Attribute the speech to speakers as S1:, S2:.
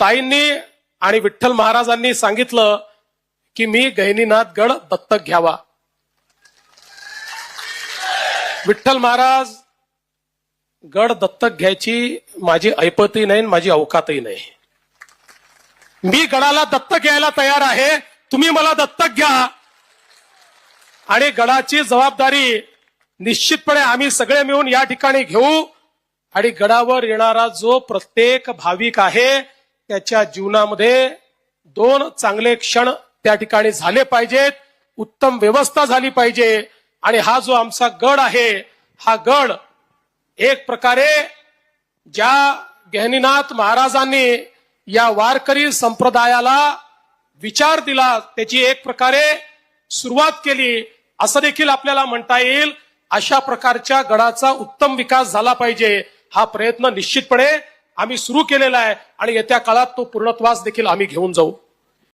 S1: ताईंनी आणि विठ्ठल महाराजांनी सांगितलं की मी गहिनीनाथ गड दत्तक घ्यावा. विठ्ठल महाराज गड दत्तक घ्यायची माझी ऐपतही नाही माझी अवकातही नाही. मी गडाला दत्तक घ्यायला तयार आहे तुम्ही मला दत्तक घ्या. आणि गडाची जबाबदारी निश्चितपणे आम्ही सगळे मिळून या ठिकाणी घेऊ. आणि गडावर येणारा जो प्रत्येक भाविक आहे त्याच्या जीवनामध्ये दोन चांगले क्षण त्या ठिकाणी झाले पाहिजेत. उत्तम व्यवस्था झाली पाहिजे. आणि हा जो आमचा गड आहे हा गड एक प्रकारे ज्या गहनीनाथ महाराजांनी या वारकरी संप्रदायाला विचार दिला त्याची एक प्रकारे सुरुवात केली. असं देखील आपल्याला म्हणता येईल अशा प्रकारच्या गडाचा उत्तम विकास झाला पाहिजे. हा प्रयत्न निश्चितपणे आम्ही सुरू केलेला आहे आणि येत्या काळात तो पूर्णत्वास देखील आम्ही घेऊन जाऊ.